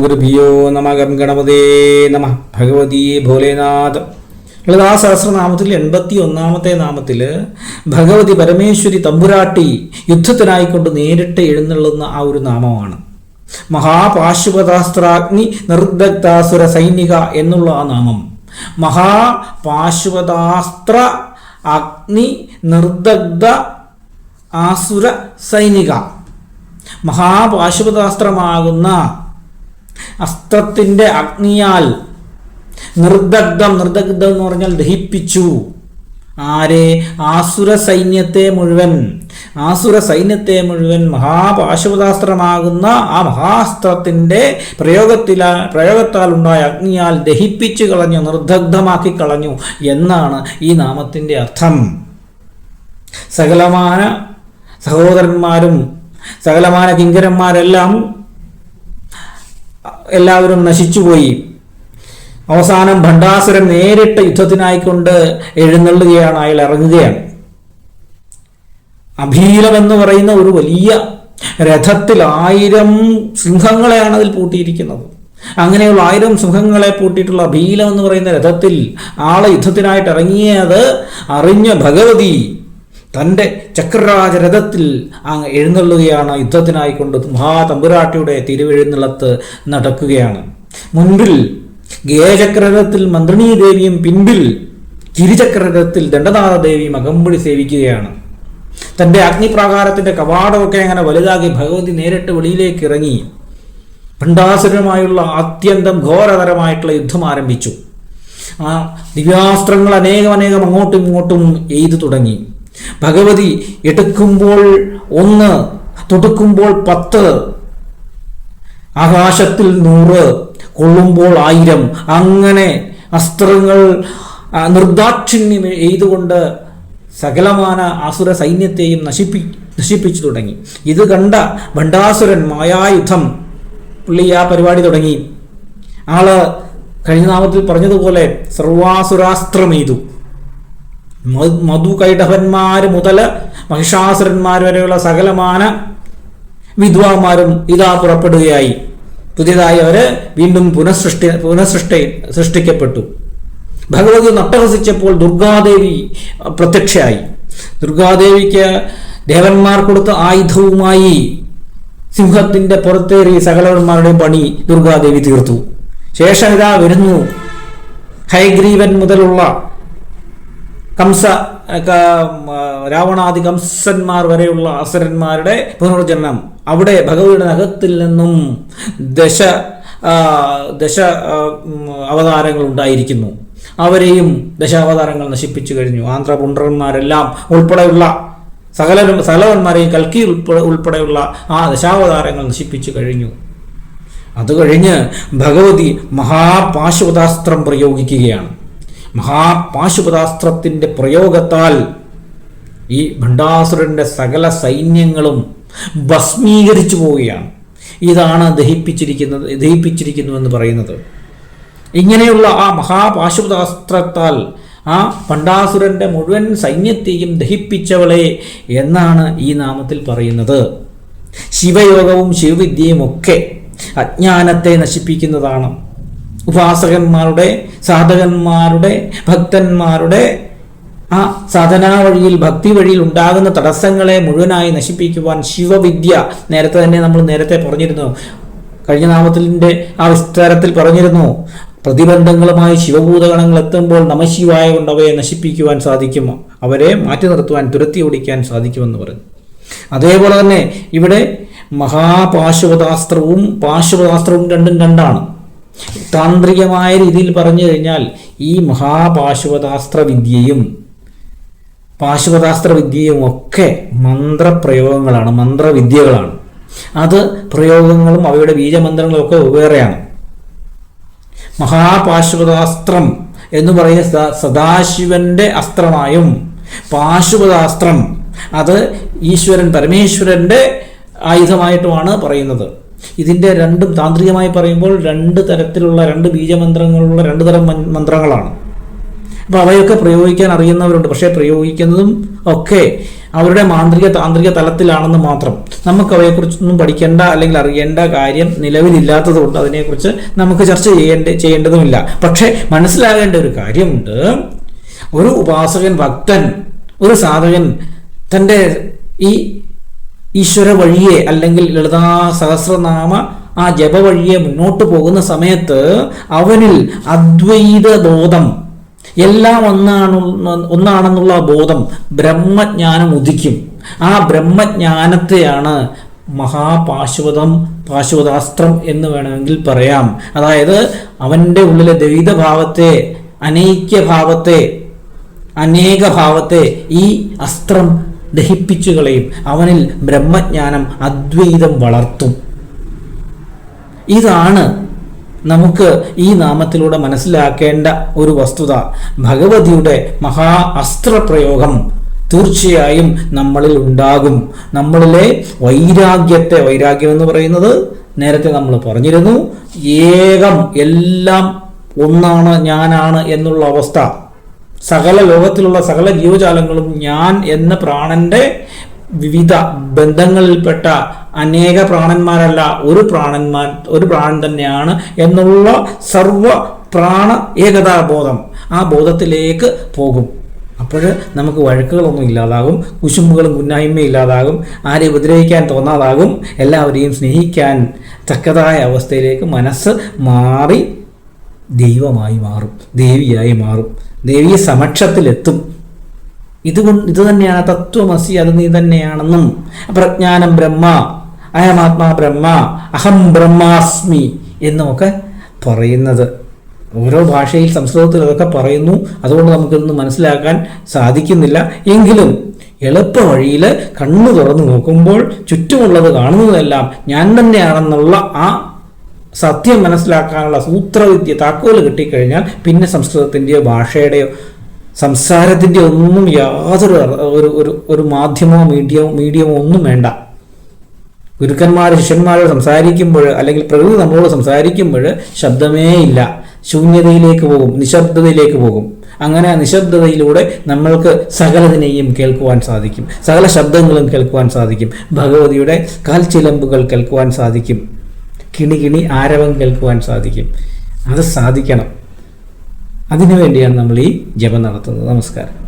ഗുരുഭിയോ നമ ഗംഗണപതേ നമ. ഭഗവതി ഭോലേനാഥ്. ലളിതാ സഹസ്രനാമത്തിൽ എൺപത്തി ഒന്നാമത്തെ നാമത്തിൽ ഭഗവതി പരമേശ്വരി തമ്പുരാട്ടി യുദ്ധത്തിനായിക്കൊണ്ട് നേരിട്ട് എഴുന്നള്ളുന്ന ആ ഒരു നാമമാണ്. മഹാപാശുപതാസ്ത്രാഗ്നി നിർദഗ്ധാസുര സൈനിക എന്നുള്ള ആ നാമം. മഹാപാശുപതാസ്ത്ര അഗ്നി നിർദഗ്ധ ആസുര സൈനിക. മഹാപാശുപതാസ്ത്രമാകുന്ന അസ്ത്രത്തിന്റെ അഗ്നിയാൽ നിർദഗ്ധം നിർദഗ്ധം എന്ന് പറഞ്ഞാൽ ദഹിപ്പിച്ചു. ആരെ? ആസുര സൈന്യത്തെ മുഴുവൻ. ആസുര സൈന്യത്തെ മുഴുവൻ മഹാപാശുപതാസ്ത്രമാകുന്ന ആ മഹാസ്ത്രത്തിന്റെ പ്രയോഗത്തിലാ പ്രയോഗത്താൽ ഉണ്ടായ അഗ്നിയാൽ ദഹിപ്പിച്ചു കളഞ്ഞു നിർദഗ്ധമാക്കി കളഞ്ഞു എന്നാണ് ഈ നാമത്തിന്റെ അർത്ഥം. സകലമാന സഹോദരന്മാരും സകലമാന കിങ്കരന്മാരെല്ലാം എല്ലാവരും നശിച്ചുപോയി. അവസാനം ഭണ്ഡാസുരൻ നേരിട്ട് യുദ്ധത്തിനായിക്കൊണ്ട് എഴുന്നള്ളുകയാണ് അയാൾ ഇറങ്ങുകയാണ്. അഭീലം എന്ന് പറയുന്ന ഒരു വലിയ രഥത്തിൽ ആയിരം സിംഹങ്ങളെയാണ് അതിൽ പൂട്ടിയിരിക്കുന്നത്. അങ്ങനെയുള്ള ആയിരം സിംഹങ്ങളെ പൂട്ടിയിട്ടുള്ള അഭീലം എന്ന് പറയുന്ന രഥത്തിൽ ആളെ യുദ്ധത്തിനായിട്ട് ഇറങ്ങിയത് അറിഞ്ഞ ഭഗവതി. തന്റെ ചക്രരാജരഥത്തിൽ അങ്ങ് എഴുന്നള്ളുകയാണ് യുദ്ധത്തിനായിക്കൊണ്ട് മഹാതമ്പുരാട്ടിയുടെ തിരുവെഴുന്നള്ളത്ത് നടക്കുകയാണ്. മുൻപിൽ ഗേചക്രരഥത്തിൽ മന്ത്രിണീ ദേവിയും പിൻപിൽ ചിരിചക്രരഥത്തിൽ ദണ്ഡനാഥദേവിയും അകമ്പടി സേവിക്കുകയാണ്. തന്റെ അഗ്നിപ്രാകാരത്തിന്റെ കവാടമൊക്കെ അങ്ങനെ വലുതാക്കി ഭഗവതി നേരിട്ട് വെളിയിലേക്ക് ഇറങ്ങി ഭണ്ഡാസുരമായുള്ള അത്യന്തം ഘോരതരമായിട്ടുള്ള യുദ്ധം ആരംഭിച്ചു. ആ ദിവ്യാസ്ത്രങ്ങൾ അനേകം അനേകം അങ്ങോട്ടും ഇങ്ങോട്ടും എയ്തു തുടങ്ങി. ഭഗവതി എടുക്കുമ്പോൾ ഒന്ന് തൊടുക്കുമ്പോൾ പത്ത് ആകാശത്തിൽ നൂറ് കൊള്ളുമ്പോൾ ആയിരം. അങ്ങനെ അസ്ത്രങ്ങൾ നിർദാക്ഷിണ്യം എയ്തുകൊണ്ട് സകലമാന അസുര സൈന്യത്തെയും നശിപ്പി നശിപ്പിച്ചു തുടങ്ങി. ഇത് കണ്ട ഭണ്ഡാസുരൻ മായായുധം പുള്ളി ആ പരിപാടി തുടങ്ങി. ആൾ കഴിഞ്ഞ നാമത്തിൽ പറഞ്ഞതുപോലെ സർവാസുരാസ്ത്രം എയ്തു മധു കൈടഭന്മാർ മുതൽ മഹിഷാസുരന്മാർ വരെയുള്ള സകലമാന വിദ്വാന്മാരും ഇതാ പുറപ്പെടുകയായി. പുതിയതായി അവർ വീണ്ടും പുനഃസൃഷ്ടി പുനഃസൃഷ്ടി സൃഷ്ടിക്കപ്പെട്ടു. ഭഗവതി നട്ടഹസിച്ചപ്പോൾ ദുർഗാദേവി പ്രത്യക്ഷയായി. ദുർഗാദേവിക്ക് ദേവന്മാർ കൊടുത്ത ആയുധവുമായി സിംഹത്തിന്റെ പുറത്തേറി സകലവന്മാരുടെയും പണി ദുർഗാദേവി തീർത്തു. ശേഷം ഇതാ വരുന്നു. ഹൈഗ്രീവൻ മുതലുള്ള കംസ രാവണാദി കംസന്മാർ വരെയുള്ള അസുരന്മാരുടെ പുനർജന്മം അവിടെ ഭഗവതിയുടെ നഖത്തിൽ നിന്നും ദശ ദശ അവതാരങ്ങൾ ഉണ്ടായിരിക്കുന്നു. അവരെയും ദശാവതാരങ്ങൾ നശിപ്പിച്ചു കഴിഞ്ഞു. ആന്ധ്രപുണ്ഡ്രന്മാരെല്ലാം ഉൾപ്പെടെയുള്ള സകലരും സകലവന്മാരെയും കൽക്കി ഉൾപ്പെടെ ഉൾപ്പെടെയുള്ള ആ ദശാവതാരങ്ങൾ നശിപ്പിച്ചു കഴിഞ്ഞു. അത് കഴിഞ്ഞ് ഭഗവതി മഹാപാശുപതാസ്ത്രം പ്രയോഗിക്കുകയാണ്. മഹാപാശുപതാസ്ത്രത്തിന്റെ പ്രയോഗത്താൽ ഈ ഭണ്ഡാസുരന്റെ സകല സൈന്യങ്ങളും ഭസ്മീകരിച്ചു പോവുകയാണ്. ഇതാണ് ദഹിപ്പിച്ചിരിക്കുന്നത് ദഹിപ്പിച്ചിരിക്കുന്നുവെന്ന് പറയുന്നത്. ഇങ്ങനെയുള്ള ആ മഹാപാശുപതാസ്ത്രത്താൽ ആ ഭണ്ഡാസുരന്റെ മുഴുവൻ സൈന്യത്തെയും ദഹിപ്പിച്ചവളെ എന്നാണ് ഈ നാമത്തിൽ പറയുന്നത്. ശിവയോഗവും ശിവവിദ്യയും ഒക്കെ അജ്ഞാനത്തെ നശിപ്പിക്കുന്നതാണ്. ഉപാസകന്മാരുടെ സാധകന്മാരുടെ ഭക്തന്മാരുടെ ആ സാധനാ വഴിയിൽ ഭക്തി വഴിയിൽ ഉണ്ടാകുന്ന തടസ്സങ്ങളെ മുഴുവനായി നശിപ്പിക്കുവാൻ ശിവവിദ്യ നേരത്തെ തന്നെ നമ്മൾ നേരത്തെ പറഞ്ഞിരുന്നു. കഴിഞ്ഞ നാമത്തിന്റെ ആ വിസ്താരത്തിൽ പറഞ്ഞിരുന്നു. പ്രതിബന്ധങ്ങളുമായി ശിവഭൂതഗണങ്ങൾ എത്തുമ്പോൾ നമശിവായ കൊണ്ട് അവയെ നശിപ്പിക്കുവാൻ സാധിക്കും. അവരെ മാറ്റി നിർത്തുവാൻ തുരത്തി ഓടിക്കാൻ സാധിക്കുമെന്ന് പറഞ്ഞു. അതേപോലെ തന്നെ ഇവിടെ മഹാപാശുപതാസ്ത്രവും പാശുപതാസ്ത്രവും രണ്ടും രണ്ടാണ്. താന്ത്രികമായ രീതിയിൽ പറഞ്ഞു കഴിഞ്ഞാൽ ഈ മഹാപാശുപതാസ്ത്ര വിദ്യയും പാശുപതാസ്ത്ര വിദ്യയും ഒക്കെ മന്ത്രപ്രയോഗങ്ങളാണ് മന്ത്രവിദ്യകളാണ്. അത് പ്രയോഗങ്ങളും അവയുടെ ബീജമന്ത്രങ്ങളും ഒക്കെ വെവ്വേറെയാണ് മഹാപാശുപതാസ്ത്രം എന്ന് പറയുന്ന സദാശിവന്റെ അസ്ത്രമായും പാശുപതാസ്ത്രം അത് ഈശ്വരൻ പരമേശ്വരന്റെ ആയുധമായിട്ടുമാണ് പറയുന്നത്. ഇതിന്റെ രണ്ടും താന്ത്രികമായി പറയുമ്പോൾ രണ്ട് തരത്തിലുള്ള രണ്ട് ബീജമന്ത്രങ്ങളുള്ള രണ്ട് തരം മന്ത്രങ്ങളാണ്. അപ്പോൾ അവയൊക്കെ പ്രയോഗിക്കാൻ അറിയുന്നവരുണ്ട്. പക്ഷേ പ്രയോഗിക്കുന്നതും ഒക്കെ അവരുടെ മാന്ത്രിക താന്ത്രിക തലത്തിലാണെന്ന് മാത്രം. നമുക്ക് അവയെക്കുറിച്ചൊന്നും പഠിക്കേണ്ട അല്ലെങ്കിൽ അറിയേണ്ട കാര്യം നിലവിലില്ലാത്തത് കൊണ്ട് അതിനെക്കുറിച്ച് നമുക്ക് ചർച്ച ചെയ്യേണ്ട ചെയ്യേണ്ടതുമില്ല. പക്ഷേ മനസ്സിലാകേണ്ട ഒരു കാര്യമുണ്ട്. ഒരു ഉപാസകൻ ഭക്തൻ ഒരു സാധകൻ തന്റെ ഈ ഈശ്വര വഴിയെ അല്ലെങ്കിൽ ലളിതാ സഹസ്രനാമ ആ ജപ വഴിയെ മുന്നോട്ട് പോകുന്ന സമയത്ത് അവനിൽ അദ്വൈത ബോധം എല്ലാം ഒന്നാണ് ഒന്നാണെന്നുള്ള ബോധം ബ്രഹ്മജ്ഞാനം ഉദിക്കും. ആ ബ്രഹ്മജ്ഞാനത്തെയാണ് മഹാപാശുപതം പാശുപതാസ്ത്രം എന്ന് വേണമെങ്കിൽ പറയാം. അതായത് അവന്റെ ഉള്ളിലെ ദ്വൈതഭാവത്തെ അനൈക്യഭാവത്തെ അനേകഭാവത്തെ ഈ അസ്ത്രം ദഹിപ്പിച്ചു കളയും അവനിൽ ബ്രഹ്മജ്ഞാനം അദ്വൈതം വളർത്തും. ഇതാണ് നമുക്ക് ഈ നാമത്തിലൂടെ മനസ്സിലാക്കേണ്ട ഒരു വസ്തുത. ഭഗവതിയുടെ മഹാ അസ്ത്രപ്രയോഗം തീർച്ചയായും നമ്മളിൽ ഉണ്ടാകും. നമ്മളിലെ വൈരാഗ്യത്തെ വൈരാഗ്യം എന്ന് പറയുന്നത് നേരത്തെ നമ്മൾ പറഞ്ഞിരുന്നു ഏകം എല്ലാം ഒന്നാണ് ഞാനാണ് എന്നുള്ള അവസ്ഥ. സകല ലോകത്തിലുള്ള സകല ജീവജാലങ്ങളും ഞാൻ എന്ന പ്രാണന്റെ വിവിധ ബന്ധങ്ങളിൽപ്പെട്ട അനേക പ്രാണന്മാരല്ല ഒരു പ്രാണന്മാർ ഒരു പ്രാണൻ തന്നെയാണ് എന്നുള്ള സർവ പ്രാണ ഏകതാബോധം ആ ബോധത്തിലേക്ക് പോകും. അപ്പോൾ നമുക്ക് വഴക്കുകളൊന്നും ഇല്ലാതാകും കുശുമ്പുകളും കുന്നായ്മയും ഇല്ലാതാകും ആരെ ഉപദ്രവിക്കാൻ തോന്നാതാകും എല്ലാവരെയും സ്നേഹിക്കാൻ തക്കതായ അവസ്ഥയിലേക്ക് മനസ്സ് മാറി ദൈവമായി മാറും ദേവിയായി മാറും. ദേവിയെ സമക്ഷത്തിലെത്തും. ഇതുകൊണ്ട് ഇത് തന്നെയാണ് തത്വമസി അത് നീ തന്നെയാണെന്നും. പ്രജ്ഞാനം ബ്രഹ്മ അയമാത്മാ ബ്രഹ്മ അഹം ബ്രഹ്മാസ്മി എന്നുമൊക്കെ പറയുന്നത്. ഓരോ ഭാഷയിൽ സംസ്കൃതത്തിൽ അതൊക്കെ പറയുന്നു. അതുകൊണ്ട് നമുക്കിതൊന്നും മനസ്സിലാക്കാൻ സാധിക്കുന്നില്ല. എങ്കിലും എളുപ്പ വഴിയിൽ കണ്ണു തുറന്നു നോക്കുമ്പോൾ ചുറ്റുമുള്ളത് കാണുന്നതെല്ലാം ഞാൻ തന്നെയാണെന്നുള്ള ആ സത്യം മനസ്സിലാക്കാനുള്ള സൂത്രവിദ്യ താക്കോൽ കിട്ടിക്കഴിഞ്ഞാൽ പിന്നെ സംസ്കൃതത്തിന്റെയോ ഭാഷയുടെയോ സംസാരത്തിന്റെ ഒന്നും യാതൊരു ഒരു ഒരു ഒരു മാധ്യമമോ മീഡിയമോ മീഡിയമോ ഒന്നും വേണ്ട. ഗുരുക്കന്മാർ ശിഷ്യന്മാരോട് സംസാരിക്കുമ്പോൾ അല്ലെങ്കിൽ പ്രകൃതി നമ്മളോട് സംസാരിക്കുമ്പോൾ ശബ്ദമേ ഇല്ല. ശൂന്യതയിലേക്ക് പോകും നിശബ്ദതയിലേക്ക് പോകും. അങ്ങനെ നിശബ്ദതയിലൂടെ നമ്മൾക്ക് സകലതിനെയും കേൾക്കുവാൻ സാധിക്കും. സകല ശബ്ദങ്ങളും കേൾക്കുവാൻ സാധിക്കും. ഭഗവതിയുടെ കാൽച്ചിലമ്പുകൾ കേൾക്കുവാൻ സാധിക്കും. കിണി കിണി ആരവം കേൾക്കുവാൻ സാധിക്കും. അത് സാധിക്കണം. അതിനുവേണ്ടിയാണ് നമ്മൾ ഈ ജപം നടത്തുന്നത്. നമസ്കാരം.